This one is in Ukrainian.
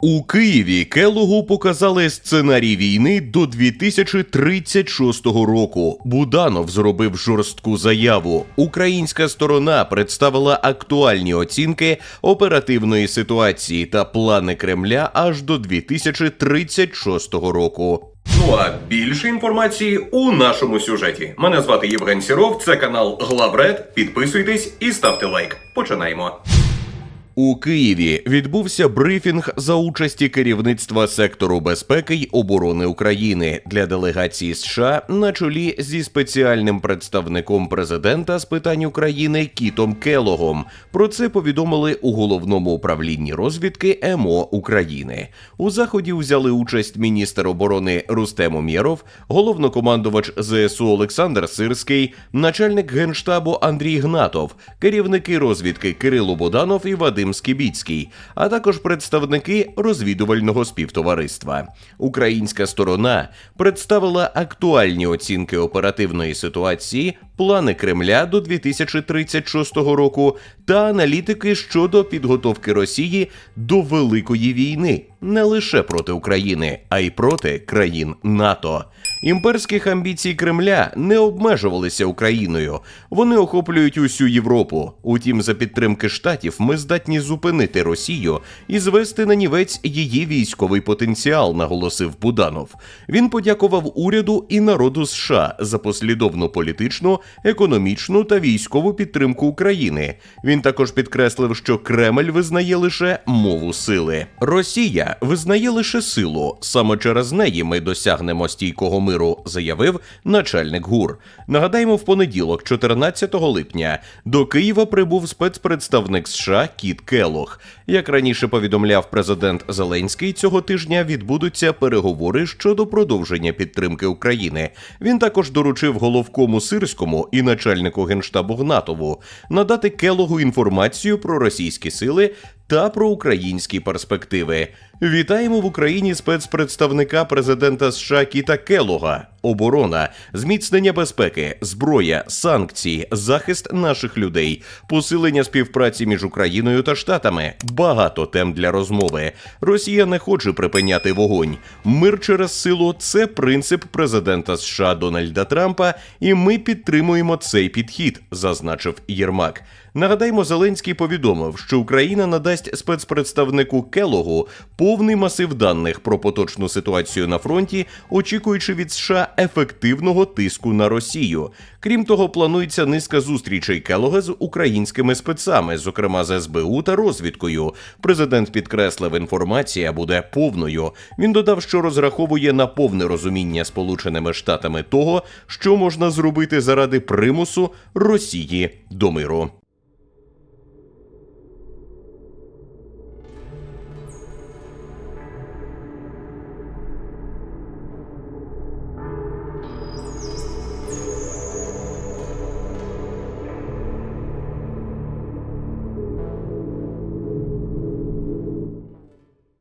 У Києві Келогу показали сценарій війни до 2036 року. Буданов зробив жорстку заяву. Українська сторона представила актуальні оцінки оперативної ситуації та плани Кремля аж до 2036 року. Ну а більше інформації у нашому сюжеті. Мене звати Євген Сіров. Це канал Главред. Підписуйтесь і ставте лайк. Починаємо. У Києві відбувся брифінг за участі керівництва сектору безпеки й оборони України для делегації США на чолі зі спеціальним представником президента з питань України Кітом Келогом. Про це повідомили у головному управлінні розвідки МО України. У заході взяли участь міністр оборони Рустем Умєров, головнокомандувач ЗСУ Олександр Сирський, начальник генштабу Андрій Гнатов, керівники розвідки Кирило Буданов і Вадим Скібіцький, а також представники розвідувального співтовариства. Українська сторона представила актуальні оцінки оперативної ситуації, плани Кремля до 2036 року та аналітики щодо підготовки Росії до великої війни не лише проти України, а й проти країн НАТО. Імперських амбіцій Кремля не обмежувалися Україною. Вони охоплюють усю Європу. Утім, за підтримки штатів ми здатні зупинити Росію і звести на нівець її військовий потенціал, наголосив Буданов. Він подякував уряду і народу США за послідовну політичну, економічну та військову підтримку України. Він також підкреслив, що Кремль визнає лише мову сили. Росія визнає лише силу. Саме через неї ми досягнемо стійкого миру, заявив начальник ГУР. Нагадаємо, в понеділок, 14 липня, до Києва прибув спецпредставник США Кіт Келох. Як раніше повідомляв президент Зеленський, цього тижня відбудуться переговори щодо продовження підтримки України. Він також доручив головкому Сирському і начальнику генштабу Гнатову надати Келогу інформацію про російські сили та про українські перспективи. Вітаємо в Україні спецпредставника президента США Кіта Келога. Оборона, зміцнення безпеки, зброя, санкції, захист наших людей, посилення співпраці між Україною та Штатами. Багато тем для розмови. Росія не хоче припиняти вогонь. Мир через силу це принцип президента США Дональда Трампа, і ми підтримуємо цей підхід, зазначив Єрмак. Нагадаємо, Зеленський повідомив, що Україна надасть спецпредставнику Келогу повний масив даних про поточну ситуацію на фронті, очікуючи від США ефективного тиску на Росію. Крім того, планується низка зустрічей Келога з українськими спецами, зокрема з СБУ та розвідкою. Президент підкреслив, інформація буде повною. Він додав, що розраховує на повне розуміння Сполученими Штатами того, що можна зробити заради примусу Росії до миру.